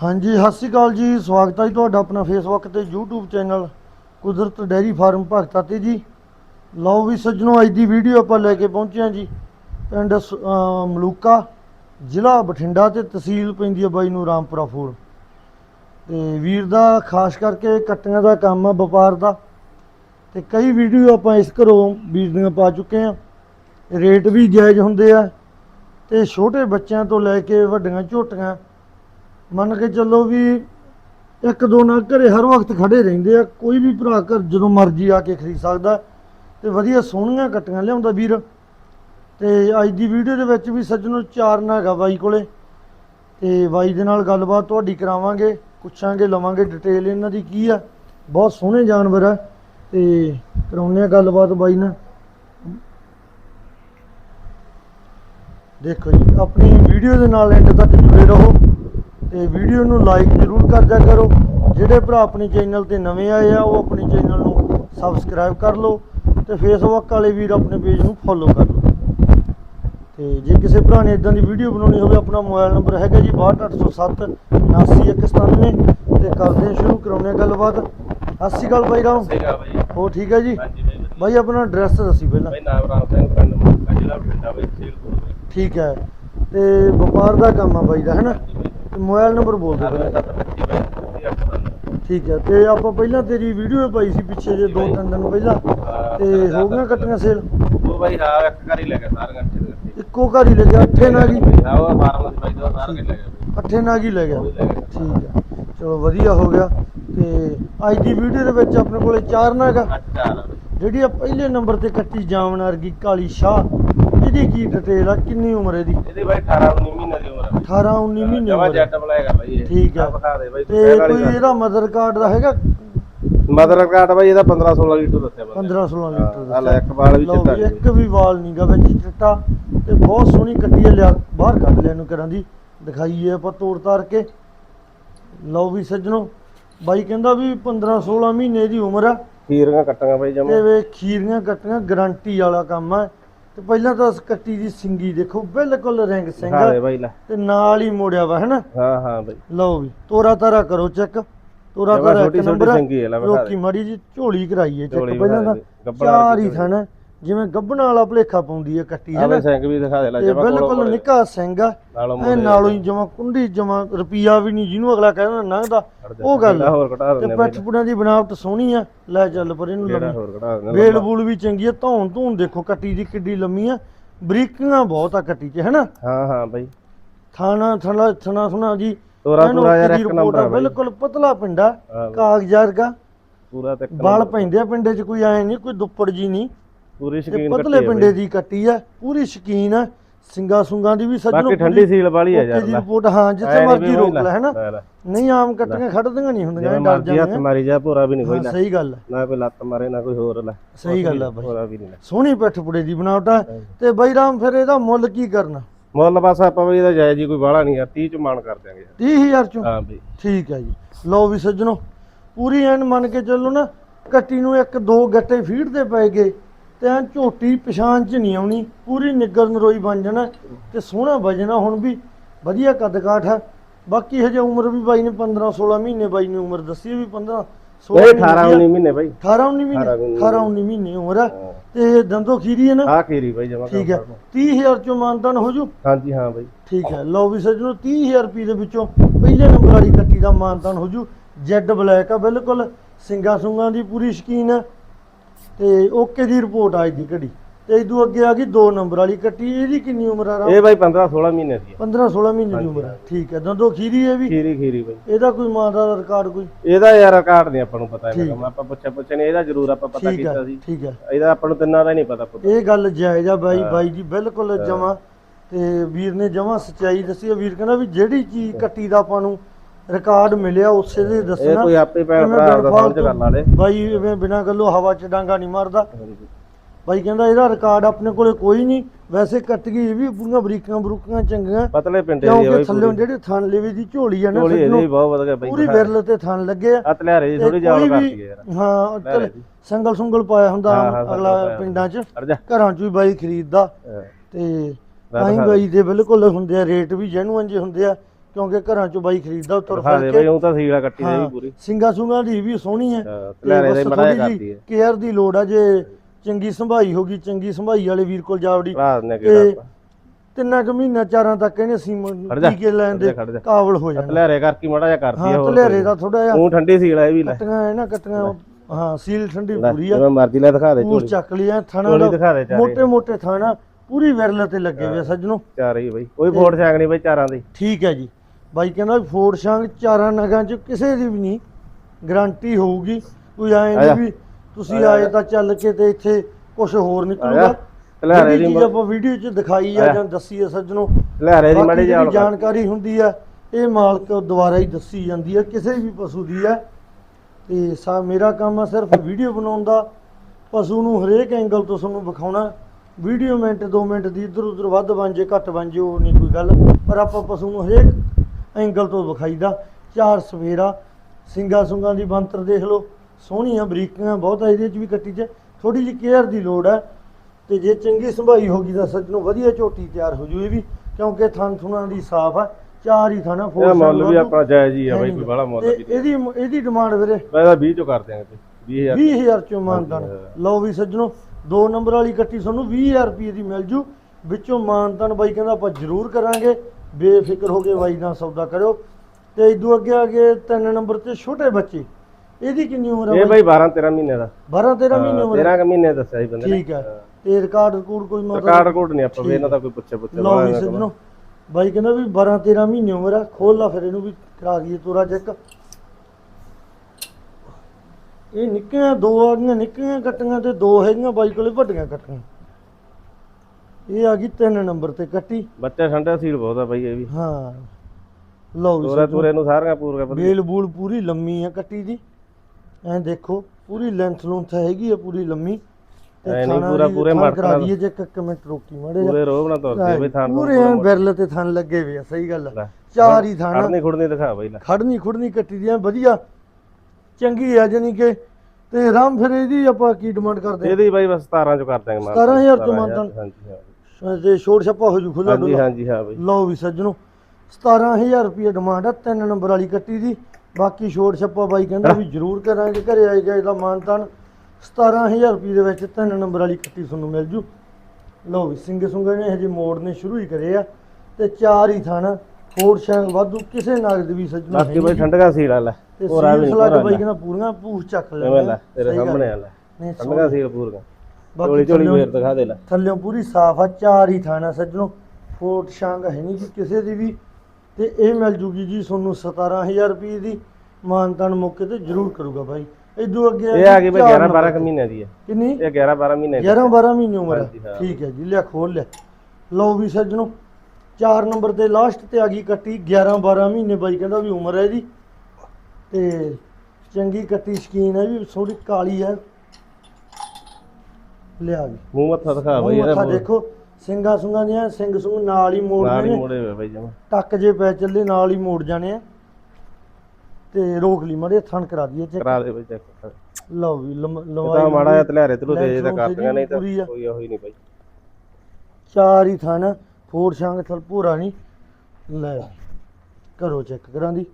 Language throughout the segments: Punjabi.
ਹਾਂਜੀ, ਸਤਿ ਸ਼੍ਰੀ ਅਕਾਲ ਜੀ। ਸਵਾਗਤ ਹੈ ਜੀ ਤੁਹਾਡਾ ਆਪਣਾ ਫੇਸਬੁੱਕ ਤੇ YouTube channel Kudrat dairy farm Bhagta ਤੇ ਜੀ। ਲਓ ਵੀ ਸੱਜਣੋ, ਅੱਜ ਦੀ ਵੀਡੀਓ ਆਪਾਂ ਲੈ ਕੇ ਪਹੁੰਚੇ ਹਾਂ ਜੀ ਪਿੰਡ ਸ- ਮਲੂਕਾ, ਜ਼ਿਲ੍ਹਾ ਬਠਿੰਡਾ ਤੇ ਤਹਿਸੀਲ ਪੈਂਦੀ ਹੈ ਬਾਈ ਨੂੰ ਰਾਮਪੁਰਾ ਫੂਲ ਤੇ ਵੀਰ ਦਾ ਖਾਸ ਕਰਕੇ ਕੱਟੀਆਂ ਦਾ ਕੰਮ ਆ, ਵਪਾਰ ਦਾ। ਤੇ ਕਈ ਵੀਡੀਓ ਆਪਾਂ ਇਸ ਘਰੋਂ ਵੀਰ ਦੀਆਂ ਪਾ ਚੁੱਕੇ ਹਾਂ। ਰੇਟ ਵੀ ਜਾਇਜ਼ ਹੁੰਦੇ ਆ ਤੇ ਛੋਟੇ ਬੱਚਿਆਂ ਤੋਂ ਲੈ ਕੇ ਵੱਡੀਆਂ ਝੋਟੀਆਂ ਮੰਨ ਕੇ ਚੱਲੋ ਵੀ ਇੱਕ ਦੋ ਨਾਲ ਘਰੇ ਹਰ ਵਕਤ ਖੜੇ ਰਹਿੰਦੇ ਆ, ਕੋਈ ਵੀ ਭਰਾ ਘਰ ਜਦੋਂ ਮਰਜ਼ੀ ਆ ਕੇ ਖਰੀਦ ਸਕਦਾ ਤੇ ਵਧੀਆ ਸੋਹਣੀਆਂ ਕੱਟੀਆਂ ਲਿਆਉਂਦਾ ਵੀਰ। ਤੇ ਅੱਜ ਦੀ ਵੀਡੀਓ ਦੇ ਵਿੱਚ ਵੀ ਸੱਜਣੋ ਚਾਰ ਨਾ ਹੈਗਾ ਬਾਈ ਕੋਲੇ। ਤੇ ਬਾਈ ਦੇ ਨਾਲ ਗੱਲਬਾਤ ਤੁਹਾਡੀ ਕਰਾਵਾਂਗੇ, ਪੁੱਛਾਂਗੇ, ਲਵਾਂਗੇ ਡਿਟੇਲ ਇਹਨਾਂ ਦੀ ਕੀ ਆ। ਬਹੁਤ ਸੋਹਣੇ ਜਾਨਵਰ ਆ ਤੇ ਕਰਾਉਂਦੇ ਆ ਗੱਲਬਾਤ ਬਾਈ ਨਾਲ। ਦੇਖੋ ਜੀ, ਆਪਣੀ ਵੀਡੀਓ ਦੇ ਨਾਲ ਐਂਡ ਤੱਕ ਜੁੜੇ ਰਹੋ। ਤੇ ਵੀਡੀਓ ਨੂੰ ਲਾਈਕ ਜ਼ਰੂਰ ਕਰ ਦਿਆ ਕਰੋ। ਜਿਹੜੇ ਭਰਾ ਆਪਣੇ ਚੈਨਲ ਤੇ ਨਵੇਂ ਆਏ ਆ ਉਹ ਆਪਣੇ ਚੈਨਲ ਨੂੰ ਸਬਸਕ੍ਰਾਈਬ ਕਰ ਲਓ ਤੇ ਫੇਸਬੁੱਕ ਵਾਲੇ ਵੀਰ ਆਪਣੇ ਪੇਜ ਨੂੰ ਫੋਲੋ ਕਰ ਲਓ। ਤੇ ਜੇ ਕਿਸੇ ਭਰਾ ਨੇ ਇਦਾਂ ਦੀ ਵੀਡੀਓ ਬਣਾਉਣੀ ਹੋਵੇ ਆਪਣਾ ਮੋਬਾਈਲ ਨੰਬਰ ਹੈਗਾ ਜੀ 62807 79197 ਤੇ ਕਰਦੇ ਹਾਂ ਸ਼ੁਰੂ ਕਰਾਉਂਦੇ ਹਾਂ ਗੱਲਬਾਤ। ਸਤਿ ਸ਼੍ਰੀ ਅਕਾਲ ਬਾਈ ਰਾਮ। ਬਾਈ। ਹੋ ਠੀਕ ਹੈ ਜੀ? ਬਾਈ ਆਪਣਾ ਐਡਰੈਸ ਦੱਸੀ ਪਹਿਲਾਂ। ਨਾਮ ਰਾਮ ਸਿੰਘ ਪਿੰਡ ਜ਼ਿਲ੍ਹਾ ਬਠਿੰਡਾ ਠੀਕ ਹੈ। ਤੇ ਵਪਾਰ ਦਾ ਕੰਮ ਆ ਬਾਈ ਦਾ ਹੈਨਾ ਹਾਂਜੀ ਬਾਈ। ਤੇ ਮੋਬਾਈਲ ਨੰਬਰ ਬੋਲ ਦਿਓ ਪਹਿਲਾਂ। ਠੀਕ ਹੈ ਤੇ ਆਪਾਂ ਪਹਿਲਾਂ ਤੇਰੀ ਵੀਡੀਓ ਪਾਈ ਸੀ ਪਿੱਛੇ ਜੇ ਦੋ ਤਿੰਨ ਦਿਨ ਪਹਿਲਾਂ ਤੇ ਹੋ ਗਈਆਂ ਕੱਟੀਆਂ ਸੇਲ ਉਹ ਬਾਈ ਰਾਹ ਇੱਕ ਘਰ ਹੀ ਲੈ ਗਿਆ ਸਾਰੀਆਂ ਅੱਠੇ ਦੇ। ਇੱਕੋ ਘਰ ਹੀ ਲੱਗਿਆ ਅੱਠੇ ਨਾਲ ਹੀ? ਹਾਂ ਉਹ ਫਾਰਮ ਸੀ ਬਾਈ ਦਾ ਸਾਰ ਕੇ ਲੈ ਗਿਆ। ਬਾਈ ਅੱਠੇ ਨਾਲ ਹੀ ਲੈ ਗਿਆ। ਠੀਕ ਹੈ। ਚਲੋ ਵਧੀਆ ਹੋ ਗਿਆ। ਤੇ ਅੱਜ ਦੀ ਵੀਡੀਓ ਦੇ ਵਿੱਚ ਆਪਣੇ ਕੋਲੇ ਚਾਰ ਨਾਗ ਆ। ਅੱਠ ਚਾਰ ਆ। ਬਾਈ। ਜਿਹੜੀ ਆ ਪਹਿਲੇ ਨੰਬਰ ਤੇ ਕੱਟੀ ਜਾਮਨ ਵਰਗੀ ਕਾਲੀ ਸ਼ਾਹ ਇਹਦੀ ਕੀ ਡਿਟੇਲ ਆ? ਕਿੰਨੀ ਉਮਰ ਇਹਦੀ? ਇਹਦੀ ਬਾਈ 18 19 ਮਹੀਨੇ ਦੀ ਉਮਰ ਹੈ 18 19 ਮਹੀਨੇ ਜਮਾ ਉਮਰ ਹੈ। ਜੱਟ ਬਲੈਗਾ ਬਾਈ ਇਹ। ਠੀਕ ਆ। ਆਹ ਵਿਖਾ ਦੇ ਬਾਈ ਤੇ ਕੋਈ ਇਹਦਾ ਮਦਰ ਕਾਰਡ ਦਾ ਹੈਗਾ? ਮਦਰ ਕਾਰਡ ਬਾਈ ਇਹਦਾ 15 16 ਲੀਟਰ ਦੱਸਿਆ ਬੰਦੇ 15 16 ਲੀਟਰ ਦਾ ਹਾਂ, ਲੈ ਇੱਕ ਵਾਲ ਵੀ ਲਓ ਚਿੱਟਾ ਵੀ ਨਹੀਂ ਇੱਕ ਵੀ ਵਾਲ ਨਹੀਂਗਾ ਵਿੱਚ ਚਿੱਟਾ। ਤੇ ਬਹੁਤ ਸੋਹਣੀ ਕੱਟੀ ਹੈ ਲਿਆ ਬਾਹਰ ਕੱਢ ਲਿਆ ਇਹਨੂੰ ਕਰਾਂ ਦੀ। ਦਿਖਾਈਏ ਆਪਾਂ ਤੋੜ ਤਾਰ ਕੇ। ਲਓ ਵੀ ਸੱਜਣੋ ਬਾਈ ਕਹਿੰਦਾ ਵੀ 15 16 ਮਹੀਨੇ ਦੀ ਉਮਰ ਆ। ਖੀਰੀਆਂ ਕੱਟਾਂਗਾ ਬਾਈ ਜਮਾ। ਤੇ ਵੇ ਖੀਰੀਆਂ ਕੱਟੀਆਂ ਗਾਰੰਟੀ ਵਾਲਾ ਕੰਮ ਆ। ਤੇ ਪਹਿਲਾਂ ਤਾਂ ਕੱਟੀ ਦੀ ਸਿੰਗੀ ਦੇਖੋ ਬਿਲਕੁਲ ਰਿੰਗ ਸਿੰਘ ਆ ਬਾਈ ਲੈ। ਤੇ ਨਾਲ ਹੀ ਮੋੜਿਆ ਵਾ ਹੈਨਾ? ਹਾਂ ਹਾਂ ਬਾਈ। ਲਓ ਵੀ ਤੋਰਾ ਤਾਰਾ ਕਰੋ ਚੈੱਕ। ਤੋਰਾ ਤਾਰਾ ਇੱਕ ਨੰਬਰ ਹੈ। ਰੋਕੀ ਮਾੜੀ ਜੀ ਝੋਲੀ ਕਰਾਈਏ ਚੈੱਕ। ਪਹਿਲਾਂ ਤਾਂ ਚਾਰ ਹੀ। ਥਣ। ਜਿਵੇਂ ਗੱਭਣ ਵਾਲਾ ਭਲੇਖਾ ਪਾਉਂਦੀ ਹੈ ਕੱਟੀ ਹੈ ਨਾ? ਸਿੰਘ ਵੀ ਦਿਖਾ ਦੇ ਲੈ ਜਮਾ ਬਿਲਕੁਲ ਨਿੱਕਾ ਸਿੰਘ ਆ। ਨਾਲੋਂ ਇਹ ਨਾਲੋਂ ਹੀ ਜਮਾ ਕੁੰਡੀ ਜਮਾ ਰੁਪਿਆ ਵੀ ਨਹੀਂ ਜਿਹਨੂੰ ਅਗਲਾ ਕਹਿੰਦਾ ਲੰਘਦਾ ਉਹ ਗੱਲ ਆ। ਹੋਰ ਘਟਾ ਤੇ ਦਿੰਦੇ ਪੈਠ ਪੁੜਾਂ ਦੀ ਬਣਾਵਟ ਸੋਹਣੀ ਆ। ਲੈ ਚੱਲ ਪਰ ਇਹਨੂੰ ਜਿਹੜਾ ਲੰਮੀ ਹੋਰ ਘਟਾ ਦਿੰਦੇ ਵੇਲ ਬੂਲ ਵੀ ਚੰਗੀ ਆ। ਧੌਣ ਧੂਣ ਦੇਖੋ ਕੱਟੀ ਦੀ ਕਿੱਡੀ ਲੰਮੀ ਆ। ਬਰੀਕੀਆਂ ਬਹੁਤ ਆ ਕੱਟੀ 'ਚ ਹੈਨਾ ਹਾਂ ਹਾਂ ਬਾਈ। ਥਾਣਾ ਥਣਾ ਥਣਾ ਥਣਾ ਜੀ। ਤੋਰਾ ਐਨ ਤੋਰਾ ਯਾਰ ਓਕੇ ਦੀ ਇੱਕ ਰਿਪੋਰਟ ਨੰਬਰ ਆ, ਆ ਬਾਈ। ਬਿਲਕੁਲ ਪਤਲਾ ਪਿੰਡਾ ਹਾਂ ਬਾਈ, ਕਾਗਜ਼ਾਰ ਵਰਗਾ। ਪੂਰਾ ਤੇ ਇੱਕ ਨੰਬਰ। ਪੈਂਦੇ ਆ ਪਿੰਡੇ 'ਚ ਕੋਈ ਐ ਨਹੀਂ ਕੋਈ ਦੁੱਪੜ ਜੀ ਨਹੀਂ। ਪੂਰੀ ਤੇ ਸ਼ਕੀਨ ਪਤਲੇ ਪਿੰਡੇ ਦੀ ਕੱਟੀ ਆ ਪੂਰੀ ਸ਼ਕੀਨ ਆ ਸਿੰਗਾ ਸੁੰਗਾ ਦੀ ਵੀ ਸੱਜਣੋ ਬਾਕੀ ਠੰਡੀ ਸੀਲ ਵਾਲੀ ਆ ਯਾਰ ਦੀ ਰਿਪੋਰਟ ਹਾਂ ਜਿੱਥੇ ਨੀ ਮਰਜ਼ੀ ਰੋਕ ਲੈ, ਹੈਨਾ। ਨਹੀਂ ਆਮ ਕੱਟੀਆਂ ਖੜਦੀਆਂ ਨਹੀਂ ਹੁੰਦੀਆਂ ਜਿਵੇਂ ਇਹ ਡਰ ਮਰਜ਼ੀ ਹੱਥ ਜਾਂਦੀਆਂ ਮਾਰੀ ਜਾ ਪੂਰਾ ਵੀ ਨਹੀਂ ਕੋਈ ਹਾਂ, ਲੈ। ਸਹੀ ਗੱਲ ਆ। ਨਾ ਕੋਈ ਲੱਤ ਮਾਰੇ ਨਾ ਕੋਈ ਹੋਰ ਲੈ। ਸਹੀ ਗੱਲ ਆ ਬਾਈ। ਪੂਰਾ ਵੀ ਨਹੀਂ ਲੈ। ਸੋਹਣੀ ਪਿੱਠ ਪੁੜੇ ਦੀ ਬਣਾਵਟ ਆ ਤੇ ਬਾਈ ਰਾਮ ਫਿਰ ਇਹਦਾ ਮੁੱਲ ਕੀ ਕਰਨਾ? ਮੁੱਲ ਬਸ ਆਪਾਂ ਵੀ ਇਹਦਾ ਜਾਇਜ਼ ਹੀ ਕੋਈ ਬਾਹਲਾ ਨਹੀਂ ਆ 30 ਚ ਮਾਨ ਕਰ ਦਿਆਂਗੇ। ਯਾਰ 30000 ਚੋਂ? ਹਾਂ ਬਈ। ਠੀਕ ਹੈ ਜੀ। ਲਓ ਵੀ ਸੱਜਣੋ ਪੂਰੀ ਐਨ ਮੰਨ ਕੇ ਚੱਲੋ ਨਾ ਕੱਟੀ ਨੂੰ ਇੱਕ ਦੋ ਗੱਟੇ ਫੀਡ ਦੇ ਪੈ ਗਏ। ਤੇ ਝੋਟੀ ਪਛਾਣ ਚ ਨਹੀਂ ਆਉਣੀ ਪੂਰੀ ਨਿੱਗਰ ਨਰੋਈ ਬਣ ਜਾਣਾ ਤੇ ਸੋਹਣਾ ਵਜਣਾ ਹੁਣ ਵੀ ਵਧੀਆ ਕੱਦ ਕਾਠ ਹੈ। ਬਾਕੀ ਹਜੇ ਉਮਰ ਵੀ ਬਾਈ ਨੇ 15 16 ਮਹੀਨੇ ਬਾਈ ਨੇ ਉਮਰ ਦੱਸੀ ਵੀ 15 16 ਇਹ 18 19 ਮਹੀਨੇ ਬਾਈ। 18 19 ਮਹੀਨੇ 18 19 18 19 ਮਹੀਨੇ ਉਮਰ ਹੈ। ਤੇ ਦੰਦੋ ਖੀਰੀ ਹੈ ਨਾ? ਆ ਖੀਰੀ ਬਾਈ ਜਮਾ ਠੀਕ ਹੈ। 30000 ਚੋਂ ਮਾਨਤਾਨ ਹੋ ਜੂ? ਹਾਂਜੀ ਹਾਂ ਬਾਈ। ਠੀਕ ਹੈ। ਲਓ ਵੀ ਸੱਜਣੋ 30000 ਰੁਪਏ ਦੇ ਵਿੱਚੋਂ ਪਹਿਲੇ ਨੰਬਰ ਵਾਲੀ ਕੱਟੀ ਦਾ ਮਾਨਤਾਨ ਹੋ ਜੂ। ਜੈਡ ਬਲੈਕ ਆ ਬਿਲਕੁਲ ਸਿੰਗਾ ਸੁੰਗਾਂ ਦੀ ਪੂਰੀ ਸ਼ਕੀਨ ਆ ਤੇ ਓਕੇ ਦੀ ਰਿਪੋਰਟ ਆਈ ਦੀ ਘੜੀ। ਤੇ ਇਦੋਂ ਅੱਗੇ ਆ ਗਈ 2 ਨੰਬਰ ਵਾਲੀ ਕੱਟੀ ਇਹਦੀ ਕਿੰਨੀ ਉਮਰ ਆ ਇਹ ਬਾਈ 15 16 ਮਹੀਨੇ ਦੀ ਆ। 15 16 ਮਹੀਨੇ ਦੀ ਉਮਰ ਆ। ਠੀਕ ਹੈ ਦੰਦੋ ਖੀਰੀ ਹੈ ਵੀ? ਖੀਰੀ ਖੀਰੀ ਬਾਈ। ਇਹਦਾ ਕੋਈ ਮਾਂ ਦਾ ਰਿਕਾਰਡ ਕੋਈ? ਇਹਦਾ ਯਾਰ ਰਿਕਾਰਡ ਨਹੀਂ ਆਪਾਂ ਨੂੰ ਪਤਾ ਹੈਗਾ। ਆਪਾਂ ਪੁੱਛਿਆ ਪੁੱਛਿਆ ਨਹੀਂ ਇਹਦਾ ਜ਼ਰੂਰ ਆਪਾਂ ਪਤਾ ਹੈ ਕੀਤਾ ਸੀ। ਠੀਕ ਹੈ ਇਹਦਾ ਆਪਾਂ ਨੂੰ ਤਿੰਨਾਂ ਦਾ ਨਹੀਂ ਪਤਾ ਪੁੱਤ। ਇਹ ਗੱਲ ਜਾਇਜ਼ ਆ ਬਾਈ ਬਾਈ ਜੀ ਬਿਲਕੁਲ ਜਮਾ। ਤੇ ਵੀਰ ਨੇ ਜਮਾ ਸੱਚਾਈ ਦੱਸੀ ਵੀਰ ਕਹਿੰਦਾ ਵੀ ਜਿਹੜੀ ਚੀਜ਼ ਕੱਟੀ ਦਾ ਆਪਾਂ ਨੂੰ ਰਿਕਾਰਡ ਮਿਲਿਆ ਉਸੇ ਦੇ ਇਹ ਦੱਸਣਾ ਕੋਈ ਆਪੇ ਭੈਣ ਭਰਾ ਦਾ ਬੇਵਫਾ ਸਮਝ ਕਰਨ ਵਾਲੇ। ਬਾਈ ਐਵੇਂ ਬਿਨਾਂ ਗੱਲੋਂ ਹਵਾ 'ਚ ਡਾਂਗਾ ਨਹੀਂ ਮਾਰਦਾ। ਬਾਈ ਕਹਿੰਦਾ ਇਹਦਾ ਰਿਕਾਰਡ ਆਪਣੇ ਕੋਲੇ ਕੋਈ ਨਹੀਂ। ਵੈਸੇ ਕੱਟ ਗਈ ਇਹ ਵੀ ਪੂਰੀਆਂ ਬਰੀਕਾਂ ਬਰੂਕਾਂ ਚੰਗੀਆਂ। ਪਤਲੇ ਪਿੰਡੇ ਦੀ ਬਾਈ ਥੱਲੇ ਜਿਹੜੇ ਥਣ ਲੇਵੇ ਦੀ ਝੋਲੀ ਆ ਨਾ ਝੋਲੀ ਇਹਦੀ ਬਹੁਤ ਵਧੀਆ ਬਾਈ ਪੂਰੀ ਵਿਰਲ ਤੇ ਥਣ ਲੱਗੇ ਆ। ਆ ਤਲਿਆਰੇ ਤੇ ਥੋੜੀ ਜਾਲ ਵੀ- ਯਾਰ। ਹਾਂ। ਸੰਗਲ ਸੁੰਗਲ ਪਾਇਆ ਹੁੰਦਾ ਅਗਲਾ ਪਿੰਡਾਂ 'ਚ ਘਰਾਂ 'ਚ ਵੀ ਬਾਈ ਖਰੀਦਦਾ। ਤੇ ਬਾਈ ਦੇ ਬਿਲਕੁਲ ਹੁੰਦੇ ਆ ਰੇਟ ਵੀ ਜੈਨੂਅਨ ਜੇ ਹੁੰਦੇ ਆ। ਕਿਉਂਕਿ ਘਰਾਂ ਚੋਂ ਬਾਈ ਖਰੀਦਦਾ ਕੇ ਹਾਂ ਦੇ ਉਹ ਤਾਂ ਸੀਲਾ ਕੱਟੀ ਦੇ ਪੂਰੀ। ਸਿੰਘਾਂ ਸੁੰਗਾਂ ਦੀ ਵੀ ਸੋਹਣੀ ਹੈ। ਹਾਂ, ਦੇ ਬਸ ਕਰਦੀ ਹੈ। ਕੇਅਰ ਦੀ ਲੋੜ ਆ ਜੇ ਚੰਗੀ ਸੰਭਾਈ ਹੋ ਗਈ ਚੰਗੀ ਸੰਭਾਈ ਵਾਲੇ ਵੀਰ ਕੋਲ ਜਾਵੜੀ। ਤੇ ਤਿੰਨਾਂ ਕੁ ਮਹੀਨਾ ਚਾਰਾਂ ਤੱਕ ਇਹਨੇ ਸੀਮਨ ਜਾ, ਟੀਕੇ ਲੈਣ ਕਾਬਲ ਹੋ ਜਾਣਾ। ਲੈਰੇ ਕਰਕੇ ਮਾੜਾ ਜਿਹਾ ਕਰਦੀ ਹਾਂ ਹੈ ਦਾ ਥੋੜਾ ਜਿਹਾ ਉਹ ਠੰਡੀ ਸੀਲਾ ਇਹ ਵੀ ਲੈ। ਕੱਟੀਆਂ ਹੈ ਨਾ ਹਾਂ ਸੀਲ ਠੰਡੀ ਪੂਰੀ ਆ। ਜਿਵੇਂ ਮਰਜ਼ੀ ਲੈ ਦਿਖਾ ਦੇ ਪੂਰ ਝੋਲੀ ਚੱਕ ਲਿਆ ਥਣਾ ਝੋਲੀ ਦਿਖਾ ਦੇ ਚਾਰੇ। ਮੋٹے ਮੋٹے ਥਾਣਾ ਪੂਰੀ ਵਿਰਲ ਤੇ ਲੱਗੇ ਹੋਏ ਆ ਸੱਜਣੋ। ਚਾਰ ਹੀ ਕੋਈ ਫੋਟ ਛਾਂਗਣੀ ਬਈ ਚਾਰਾਂ ਦੀ। ਠੀਕ ਹੈ ਜੀ। ਬਾਈ ਕਹਿੰਦਾ ਵੀ ਫੋਰਡ ਸ਼ਾਂਗ ਚਾਰਾਂ ਨਗਾਂ ਚ ਕਿਸੇ ਦੀ ਵੀ ਨਹੀਂ ਗਾਰੰਟੀ ਹੋਊਗੀ। ਕੋਈ ਐ। ਨਹੀਂ ਵੀ ਤੁਸੀਂ ਆਏ ਤਾਂ ਚੱਲ ਕੇ ਤੇ ਇੱਥੇ ਕੁਝ ਹੋਰ ਨਿਕਲੂਗਾ ਜਿਹੜੀ ਦੀ ਚੀਜ਼ ਆਪਾਂ ਵੀਡੀਓ 'ਚ ਦਿਖਾਈ ਆ। ਜਾਂ ਦੱਸੀ ਆ ਸੱਜਣੋ ਤਲੇਰੇ ਦੀ ਮੜੀ ਜਾਣਕਾਰੀ ਹੁੰਦੀ ਆ ਇਹ ਮਾਲਕ ਦੁਆਰਾ ਹੀ ਦੱਸੀ ਜਾਂਦੀ ਆ ਕਿਸੇ ਵੀ ਪਸ਼ੂ ਦੀ ਆ। ਤੇ ਸਾ ਮੇਰਾ ਕੰਮ ਆ ਸਿਰਫ ਵੀਡੀਓ ਬਣਾਉਣ ਦਾ। ਪਸ਼ੂ ਨੂੰ ਹਰੇਕ ਐਂਗਲ ਤੋਂ ਤੁਹਾਨੂੰ ਵਿਖਾਉਣਾ। ਵੀਡੀਓ ਮਿੰਟ 2 ਮਿੰਟ ਦੀ ਇਧਰ ਉਧਰ ਵੱਧ ਬਣ ਜੇ ਘੱਟ ਬਣ ਜੇ ਉਹ ਨਹੀਂ ਕੋਈ ਗੱਲ। ਪਰ ਆਪਾਂ ਪਸ਼ੂ ਨੂੰ ਹਰੇਕ ਐਂਗਲ ਤੋਂ ਵਿਖਾਈਦਾ ਚਾਰ ਸਵੇਰਾ ਸਿੰਗਾ ਸੁੰਗਾ ਦੀ ਬੰਤਰ ਦੇਖ ਲਓ ਸੋਹਣੀਆਂ ਬਰੀਕੀਆਂ ਬਹੁਤ ਆ ਇਹਦੇ ਚ ਵੀ ਕੱਟੀ ਚ ਥੋੜੀ ਜਿਹੀ ਕੇਅਰ ਦੀ ਲੋੜ ਹੈ ਤੇ ਜੇ ਚੰਗੀ ਸੰਭਾਈ ਹੋਗੀ ਤਾਂ ਸੱਜਣੋਂ ਵਧੀਆ ਝੋਟੀ ਤਿਆਰ ਹੋ ਜੂ ਇਹ ਵੀ ਕਿਉਂਕਿ ਥਣ ਥੁਣਾ ਦੀ ਸਾਫ਼ ਆ ਚਾਰ ਹੀ ਥਾਣਾ ਇਹ ਮੁੱਲ ਵੀ ਆਪਣਾ ਜਾਇਜ਼ ਹੀ ਆ ਬਈ ਕੋਈ ਬੜਾ ਮੁੱਲ ਵੀ ਇਹਦੀ ਇਹਦੀ ਡਿਮਾਂਡ ਵੀਰੇ? ਮੈਂ ਤਾਂ 20 ਚੋਂ ਕਰ ਦਿਆਂਗੇ ਬਈ 20000 20000 ਚੋਂ ਮਾਨਦਾਨ। ਲਓ ਵੀ ਸੱਜਣੋ ਦੋ ਨੰਬਰ ਵਾਲੀ ਕੱਟੀ ਤੁਹਾਨੂੰ 20000 ਰੁਪਏ ਦੀ ਮਿਲ ਜੂ। ਵਿੱਚੋਂ ਮਾਨਦਾਨ ਬਾਈ ਕਹਿੰਦਾ ਆਪਾਂ ਜ਼ਰੂਰ ਕਰਾਂਗੇ। ਬੇਫਿਕਰ ਹੋ ਕੇ ਬਾਈ ਨਾਲ ਸੌਦਾ ਕਰਿਓ। ਤੇ ਇਦੋਂ ਅੱਗੇ ਗਏ ਤਿੰਨ ਨੰਬਰ ਤੇ ਛੋਟੇ ਬੱਚੇ। ਇਹਦੀ ਕਿੰਨੀ ਉਮਰ ਇਹ ਹੈ ਬਈ 12 13 ਮਹੀਨੇ ਦਾ। 12 13 ਮਹੀਨੇ ਉਮਰ ਹੈ 13 ਕ ਮਹੀਨੇ ਦੱਸਿਆ ਸੀ ਬੰਦੇ ਨੇ। ਠੀਕ ਹੈ। ਤੇ ਰਿਕਾਰਡ ਰਿਕੂਡ ਕੋਈ ਮਤਲਬ ਰਿਕਾਰਡ ਕੋਡ ਨਹੀਂ ਆਪਾਂ ਵੀ ਇਹਨਾਂ ਦਾ ਕੋਈ ਪੁੱਛੇ ਪੁੱਛੇ ਲਓ ਵੀ ਸੱਜਣੋ ਬਾਈ ਕਹਿੰਦਾ ਵੀ 12 13 ਮਹੀਨੇ ਉਮਰ ਆ ਖੋਲ ਲਾ ਫਿਰ ਇਹਨੂੰ ਵੀ ਕਰਾ ਦਈਏ ਤੋਰਾ ਚੈੱਕ। ਇਹ ਨਿੱਕੀਆਂ ਦੋ ਆ ਗਈਆਂ ਨਿੱਕੀਆਂ ਕੱਟੀਆਂ ਤੇ ਦੋ ਹੈਗੀਆਂ ਬਾਈ ਕੋਲੇ ਵੱਡੀਆਂ ਕੱਟੀਆਂ। ਇਹ ਆ ਗਈ ਤਿੰਨ ਨੰਬਰ ਤੇ ਕੱਟੀ। ਬੱਚਾ ਠੰਡਾ ਸੀਲ ਬਹੁਤ ਆ ਬਈ ਇਹ ਵੀ। ਹਾਂ। ਲਓ ਤੋਰੇ ਤੋਰੇ ਨੂੰ ਸਾਰੀਆਂ ਪੂਰੀਆਂ ਬੇਲ ਬੂਲ ਪੂਰੀ ਲੰਮੀ ਆ ਕੱਟੀ ਦੀ ਐਂ ਦੇਖੋ ਪੂਰੀ ਲੈਂਥ ਲੂੰਥ ਹੈਗੀ ਆ ਪੂਰੀ ਲੰਮੀ। ਐਂ ਨੀ ਖਾਣਾ ਪੂਰਾ- ਪੂਰੇ ਮਰਕ ਕਰਾ। ਦਈਏ ਜੇ ਇੱਕ ਮਿੰਟ ਰੋਕੀ ਮਾੜੇ ਪੂਰੇ ਰੋਹ ਬਣਾ ਤੁਰਦੇ ਬਈ ਥਾਂ ਪੂਰੇ ਬਿਰਲ ਤੇ ਥਣ ਲੱਗੇ ਵੇ ਆ ਸਹੀ ਗੱਲ ਆ। ਚਾਰ ਹੀ ਥਾਣਾ ਖੜਨੀ ਖੁੜਨੀ ਦਿਖਾ ਬਈ ਲੈ। ਖੜਨੀ ਖੁੜਨੀ ਕੱਟੀ ਦੀਆਂ ਵਧੀਆ। ਚੰਗੀ ਆ ਜਾਨੀ ਕਿ ਤੇ ਰਾਮ ਫਿਰ ਇਹਦੀ ਆਪਾਂ ਕੀ ਡਿਮਾਂਡ ਕਰਦੇ? ਇਹਦੀ ਬਾਈ ਬਸ 17 ਚੋਂ ਕਰ ਦਾਂਗੇ ਮਾਨ 17,000 ਚੋਂ ਮਾਨਤਾਨ। ਤੇ ਛੋੜ ਛੱਪਾ ਹੋ ਜੂ ਖੁੱਲਾ ਹਾਂਜੀ ਹਾਂਜੀ ਹਾਂ ਬਈ। ਲਓ ਵੀ ਸੱਜਣੋ 17000 ਰੁਪਏ ਡਿਮਾਂਡ ਆ ਤਿੰਨ ਨੰਬਰ ਵਾਲੀ ਕੱਟੀ ਦੀ। ਬਾਕੀ ਛੋੜ ਛੱਪਾ ਬਾਈ ਕਹਿੰਦਾ ਵੀ ਜ਼ਰੂਰ ਕਰਾਂਗੇ ਘਰੇ ਆਏ ਗਏ ਦਾ ਮਾਨਤਾਨ 17000 ਰੁਪਏ ਦੇ ਵਿੱਚ ਤਿੰਨ ਨੰਬਰ ਵਾਲੀ ਕੱਟੀ ਤੁਹਾਨੂੰ ਮਿਲ ਜੂ। ਲਓ ਵੀ ਸਿੰਗੇ ਸੁੰਗੇ ਨੇ ਹਜੇ ਮੋੜਨੇ ਸ਼ੁਰੂ ਹੀ ਕਰੇ ਆ। ਤੇ ਚਾਰ ਹੀ ਥਾਣਾ ਫੋਰ ਸ਼ੈਂਗ ਵਾਧੂ ਕਿਸੇ ਨਗਦ ਵੀ ਸੱਜਣੋ ਬਾਕੀ ਬਈ ਨੀ। ਠੰਡਗਾ ਸੀਲ ਆ ਲੈ। ਤੇ ਹੋਰ ਆ ਵੀ ਨਹੀਂ ਹੋਰ ਬਾਈ ਕਹਿੰਦਾ ਪੂਰੀਆਂ ਪੂਛ ਚੱਕ ਲੈ ਤੇਰੇ ਸਾਹਮਣੇ ਆ ਲੈ। ਨਹੀਂ ਠੰਡਗਾ ਸੀਲ ਪੂਰੀਆਂ। ਬਾਕੀ ਝੋਲੀ ਝੋਲੀ ਥੱਲਿਓਂ- ਫੇਰ ਦਿਖਾ ਦੇ ਲੈ। ਥੱਲਿਓਂ ਪੂਰੀ ਸਾਫ਼ ਆ ਚਾਰ ਹੀ ਥਾਣਾ ਸੱਜਣੋ ਫੋਟ ਸ਼ਾਂਗ ਹੈ ਨਹੀਂ ਜੀ ਕਿਸੇ ਦੀ ਵੀ। ਤੇ ਇਹ ਮਿਲ ਜੂਗੀ ਜੀ ਤੁਹਾਨੂੰ 17000 ਰੁਪਏ ਦੀ ਮਾਨਤਾਨ ਮੌਕੇ ਤੇ ਜ਼ਰੂਰ ਕਰੂਗਾ ਬਾਈ ਇਦੋਂ ਅੱਗੇ ਇਹ ਆ ਗਈ ਬਈ ਚਾਰ 11 12 ਨੰਬਰ ਮਹੀਨਿਆਂ ਦੀ ਹੈ ਕਿੰਨੀ? ਇਹ 11 12 ਮਹੀਨੇ ਦੀ 11 12 ਮਹੀਨੇ ਉਮਰ ਹਾਂਜੀ, ਹੈ। ਹਾਂ। ਠੀਕ ਹੈ ਜੀ ਲਿਆ ਖੋਲ ਲਿਆ। ਲਓ ਵੀ ਸੱਜਣੋ 4 ਨੰਬਰ ਤੇ ਲਾਸਟ ਤੇ ਆ ਗਈ ਕੱਟੀ 11 12 ਮਹੀਨੇ ਬਾਈ ਕਹਿੰਦਾ ਵੀ ਉਮਰ ਹੈ ਇਹਦੀ। ਤੇ ਚੰਗੀ ਕੱਟੀ ਸ਼ਕੀਨ ਹੈ ਵੀ ਥੋੜੀ ਕਾਲੀ ਹੈ ਲਿਆ ਗਈ ਮੂੰਹ ਮੱਥਾ ਦਿਖਾ ਬਈ ਮੂੰਹ ਇਹਦਾ ਮੱਥਾ ਦੇਖੋ ਸਿੰਘਾਂ ਸੁੰਗਾਂ ਦੀਆਂ ਸਿੰਘ ਸੁੰਗ ਨਾਲ ਹੀ ਨਾਲ ਮੋੜਨੇ ਹੀ ਨੇ ਮੋੜੇ ਹੋਏ ਬਈ ਜਮਾ। ਟੱਕ ਜੇ ਪੈ ਚੱਲੇ ਨਾਲ ਹੀ ਮੋੜ ਜਾਣੇ ਆ। ਤੇ ਰੋਕ ਲਈ ਮੜੇ ਥਣ ਕਰਾ ਦਈਏ ਚੈੱਕ। ਕਰਾ ਦੇ ਬਈ ਚੈੱਕ ਲਓ ਵੀ ਲੰਬਾਈ ਤਾਂ ਮਾੜਾ ਜਿਹਾ ਤਲਿਆਰੇ ਤਲੂ ਦੇ ਜੇ ਤਾਂ ਲੈਂਥ ਕਰ ਦਿਆਂ ਨਹੀਂ ਤਾਂ। ਕੋਈ ਉਹੀ ਨਹੀਂ ਬਈ। ਚਾਰ ਹੀ ਥਣ ਫੋੜ ਸ਼ਾਂਗ ਥਲ ਪੂਰਾ ਨਹੀਂ। ਲੈ ਕਰੋ ਚੈੱਕ ਕਰਾਂ ਦੀ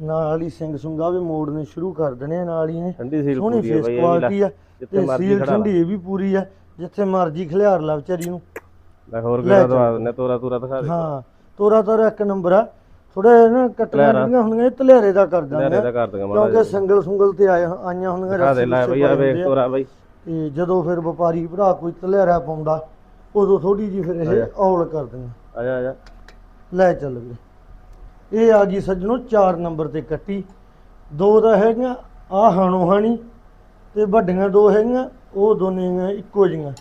ਨਾਲ ਹੀ ਸਿੰਘ ਸੁੰਗਾ ਵੀ ਮੋੜਨੇ ਸ਼ੁਰੂ ਕਰ ਦੇਣੇ ਆ ਨਾਲ ਹੀ ਨੇ ਠੰਡੀ ਸੀਲ ਸੋਹਣੀ ਪੂਰੀ ਹੈ ਫੇਸ ਬਈ ਇਹ ਵੀ ਕੁਆਲਿਟੀ ਲੈ ਆ ਜਿੱਥੇ ਤੇ ਮਰਜ਼ੀ ਸੀਲ ਖੜਾ ਲਾ। ਠੰਡੀ ਇਹ ਵੀ ਪੂਰੀ ਆ ਜਿੱਥੇ ਮਰਜ਼ੀ ਖਿਲਾਰ ਲਾ ਵਿਚਾਰੀ ਨੂੰ। ਲੈ ਹੋਰ ਲੈ ਕਿਹੜਾ। ਦਵਾ ਦਿੰਦੇ ਤੋਰਾ ਤੋਰਾ ਦਿਖਾ ਦੇ। ਹਾਂ ਤੋਰਾ ਤੋਰਾ ਇੱਕ ਨੰਬਰ ਆ। ਥੋੜਾ ਨਾ ਕੱਟੀਆਂ। ਜਿਹੜੀਆਂ ਹੁੰਦੀਆਂ ਇਹ ਤਲਿਆਰੇ ਦਾ ਕਰ ਤਲਿਆਰੇ ਦਿੰਦੇ ਦਾ ਕਰ ਦਿੰਗਾ ਮਾੜਾ ਕਿਉਂਕਿ ਸਿੰਗਲ ਸੁੰਗਲ ਤੇ ਆਏ ਆਈਆਂ ਹੁੰਦੀਆਂ ਦਿਖਾ ਦੇ ਲੈ ਰੁੱਸੇ ਬਈ ਆ ਪਾਏ ਵੇਖ ਹੁੰਦੇ ਆ। ਤੋਰਾ ਬਈ। ਤੇ ਜਦੋਂ ਫਿਰ ਵਪਾਰੀ ਭਰਾ ਕੋਈ ਤਲਿਆਰਾ ਪਾਉਂਦਾ ਉਦੋਂ ਥੋੜੀ ਜੀ ਫਿਰ ਆ। ਇਹ ਔਲ ਕਰ ਦਿੰਦੇ ਆ ਜਾ ਆ ਜਾ। ਲੈ ਚੱਲ ਵੀਰੇ। ਇਹ ਆ ਗਈ ਸੱਜਣੋ 4 ਨੰਬਰ ਤੇ ਕੱਟੀ। ਦੋ ਤਾਂ ਹੈਗੀਆਂ ਆ ਹਾਣੋ ਹਾਣੀ ਤੇ ਵੱਡੀਆਂ ਦੋ ਹੈਗੀਆਂ ਉਹ ਦੋਨੇ ਇੱਕੋ ਜਿਹੀਆਂ।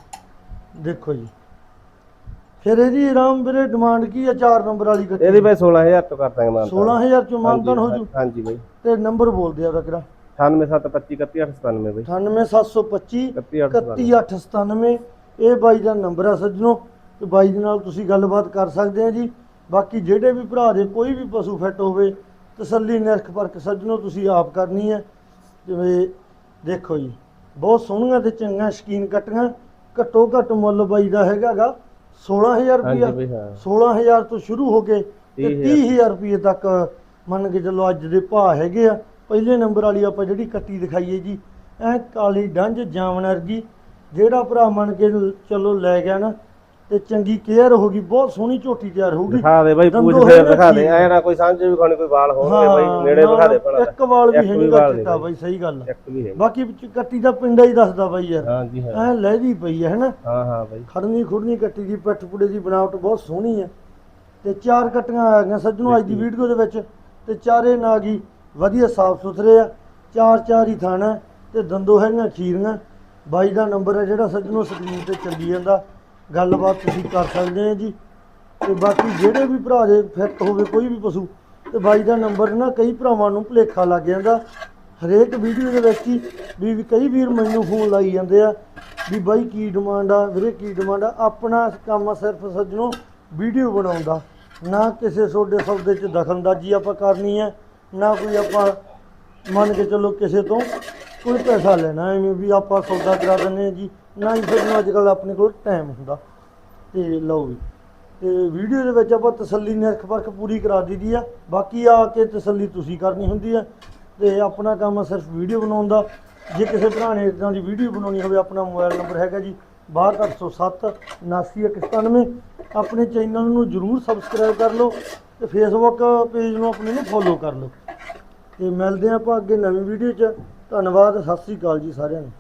ਦੇਖੋ ਜੀ। ਫਿਰ ਇਹਦੀ ਆਰਾਮ ਵੀਰੇ ਡਿਮਾਂਡ ਕੀ ਆ? 4 ਨੰਬਰ ਵਾਲੀ ਕੱਟੀ। ਇਹਦੀ ਬਈ 16000 ਤੋਂ ਕਰ ਦਾਂਗੇ ਮਾਨ 16000 ਚੋਂ ਮਾਨਤਨ ਹੋ ਜੂ? ਹਾਂਜੀ ਬਈ। ਤੇ ਨੰਬਰ ਬੋਲ ਦਿਆ ਰੱਖਦਾ 9772531897 ਬਈ। 98725 31897 31897 ਇਹ ਬਾਈ ਦਾ ਨੰਬਰ ਆ ਸੱਜਣੋ। ਤੇ ਬਾਈ ਦੇ ਨਾਲ ਤੁਸੀਂ ਗੱਲਬਾਤ ਕਰ ਸਕਦੇ ਆ ਜੀ। ਬਾਕੀ ਜਿਹੜੇ ਵੀ ਭਰਾ ਦੇ ਕੋਈ ਵੀ ਪਸ਼ੂ ਫਿੱਟ ਹੋਵੇ ਤਸੱਲੀ ਨਿਰਖ ਪਰਖ ਸੱਜਣੋ ਤੁਸੀਂ ਆਪ ਕਰਨੀ ਹੈ। ਜਿਵੇਂ ਦੇਖੋ ਜੀ ਬਹੁਤ ਸੋਹਣੀਆਂ ਤੇ ਚੰਗੀਆਂ ਸ਼ਕੀਨ ਕੱਟੀਆਂ ਘੱਟੋ ਘੱਟ ਮੁੱਲ ਬਾਈ ਦਾ ਹੈਗਾਗਾ 16000 ਹਾਂਜੀ ਰੁਪਇਆ ਬਈ ਹਾਂ। 16000 ਤੋਂ ਸ਼ੁਰੂ ਹੋ ਕੇ ਤੇ 30,000 30000 ਰੁਪਏ ਤੱਕ ਮੰਨ ਕੇ ਚੱਲੋ ਅੱਜ ਦੇ ਭਾਅ ਹੈਗੇ ਆ। ਪਹਿਲੇ ਨੰਬਰ ਵਾਲੀ ਆਪਾਂ ਜਿਹੜੀ ਕੱਟੀ ਦਿਖਾਈਏ ਜੀ ਐ ਕਾਲੀ ਡੰਜ ਜਾਮਣ ਵਰਗੀ ਜਿਹੜਾ ਭਰਾ ਮੰਨ ਕੇ ਚੱਲੋ ਲੈ ਗਿਆ ਨਾ ਤੇ ਚੰਗੀ ਕੇਅਰ ਹੋਗੀ ਬਹੁਤ ਸੋਹਣੀ ਝੋਟੀ ਤਿਆਰ ਹੋਊਗੀ ਦਿਖਾ ਦੇ ਬਾਈ ਪੂਛ ਦੰਦੋਂ ਫੇਰ ਦਿਖਾ ਦੇ। ਐ ਨਾ ਕੋਈ ਸਾਂਝੇ ਵੀ ਖਾਣੀ ਕੋਈ ਵਾਲ ਹੋਣਗੇ ਬਾਈ ਨੇੜੇ ਦਿਖਾ ਦੇ ਭਲਾ ਇੱਕ ਵਾਲ ਵੀ ਹੈ ਵੀ ਨਹੀਂ ਵਾਲ ਚਿੱਟਾ ਬਾਈ ਸਹੀ ਗੱਲ ਆ। ਇੱਕ ਵੀ ਹੈ ਬਾਕੀ ਵਿੱਚ ਕੱਟੀ ਦਾ ਪਿੰਡਾ ਹੀ ਦੱਸਦਾ ਬਾਈ ਯਾਰ। ਹਾਂਜੀ ਹਾਂ। ਐ ਲਹਿਦੀ ਪਈ ਹੈ ਹਨਾ? ਹਾਂ ਹਾਂ ਬਾਈ। ਖੜਨੀ ਖੁੜਨੀ ਕੱਟੀ ਦੀ ਪਿੱਠ ਪੁੜੇ ਦੀ ਬਣਾਵਟ ਬਹੁਤ ਸੋਹਣੀ ਹੈ ਤੇ ਚਾਰ ਕੱਟੀਆਂ ਆ ਗਈਆਂ ਸੱਜਣੋ ਅੱਜ ਦੀ ਵੀਡੀਓ ਦੇ ਵਿੱਚ। ਤੇ ਚਾਰੇ ਨਾਗੀ ਵਧੀਆ ਸਾਫ਼ ਸੁਥਰੇ ਆ। ਚਾਰ ਚਾਰ ਹੀ ਥਾਣਾ ਤੇ ਦੰਦੋ ਹੈਗੀਆਂ ਖੀਰੀਆਂ। ਬਾਈ ਦਾ ਨੰਬਰ ਹੈ ਜਿਹੜਾ ਸੱਜਣੋ ਸਕਰੀਨ ਤੇ ਚੱਲੀ ਜਾਂਦਾ। ਗੱਲਬਾਤ ਤੁਸੀਂ ਕਰ ਸਕਦੇ ਆ ਜੀ। ਤੇ ਬਾਕੀ ਜਿਹੜੇ ਵੀ ਭਰਾ ਦੇ ਫਿੱਟ ਹੋਵੇ, ਕੋਈ ਵੀ ਪਸ਼ੂ, ਤੇ ਬਾਈ ਦਾ ਨੰਬਰ ਨਾ ਕਈ ਭਰਾਵਾਂ ਨੂੰ ਭੁਲੇਖਾ ਲੱਗ ਜਾਂਦਾ। ਹਰੇਕ ਵੀਡੀਓ ਦੇ ਵਿੱਚ ਹੀ ਵੀ ਕਈ ਵੀਰ ਮੈਨੂੰ ਫੋਨ ਲਾਈ ਜਾਂਦੇ ਆ ਵੀ ਬਾਈ ਕੀ ਡਿਮਾਂਡ ਆ, ਵੀਰੇ ਕੀ ਡਿਮਾਂਡ ਆ? ਆਪਣਾ ਕੰਮ ਸਿਰਫ ਸੱਜਣੋ ਵੀਡੀਓ ਬਣਾਉਂਦਾ ਨਾ ਕਿਸੇ ਤੁਹਾਡੇ ਸੌਦੇ 'ਚ ਦਖਲਅੰਦਾਜ਼ੀ ਆਪਾਂ ਕਰਨੀ ਹੈ ਨਾ ਕੋਈ ਆਪਾਂ ਮੰਨ ਕੇ ਚੱਲੋ ਕਿਸੇ ਤੋਂ ਕੋਈ ਪੈਸਾ ਲੈਣਾ, ਐਵੇਂ ਵੀ ਆਪਾਂ ਸੌਦਾ ਕਰਾ ਦਿੰਦੇ ਹਾਂ ਜੀ। ਨਾ ਹੀ ਫਿਰ ਅੱਜ ਕੱਲ੍ਹ ਆਪਣੇ ਕੋਲ ਟਾਈਮ ਹੁੰਦਾ। ਤੇ ਲਓ ਵੀ ਤੇ ਵੀਡੀਓ ਦੇ ਵਿੱਚ ਆਪਾਂ ਤਸੱਲੀ ਨਿਰਖ ਪਰਖ ਪੂਰੀ ਕਰਾ ਦਿੱਤੀ ਆ। ਬਾਕੀ ਆ ਕੇ ਤਸੱਲੀ ਤੁਸੀਂ ਕਰਨੀ ਹੁੰਦੀ ਆ। ਤੇ ਆਪਣਾ ਕੰਮ ਸਿਰਫ ਵੀਡੀਓ ਬਣਾਉਣ ਦਾ। ਜੇ ਕਿਸੇ ਭਰਾ ਨੇ ਇਦਾਂ ਦੀ ਵੀਡੀਓ ਬਣਾਉਣੀ ਹੋਵੇ, ਆਪਣਾ ਮੋਬਾਈਲ ਨੰਬਰ ਹੈਗਾ ਜੀ 62807 79191 ਆਪਣੇ ਚੈਨਲ ਨੂੰ ਜਰੂਰ ਸਬਸਕ੍ਰਾਈਬ ਕਰ ਲਓ ਤੇ ਫੇਸਬੁੱਕ ਪੇਜ ਨੂੰ ਆਪਣੇ ਨੂੰ ਫੋਲੋ ਕਰ ਲਓ। ਤੇ ਮਿਲਦੇ ਹਾਂ ਆਪਾਂ ਅੱਗੇ ਨਵੀਂ ਵੀਡੀਓ 'ਚ। ਧੰਨਵਾਦ, ਸਤਿ ਸ੍ਰੀ ਅਕਾਲ ਜੀ ਸਾਰਿਆਂ ਨੂੰ।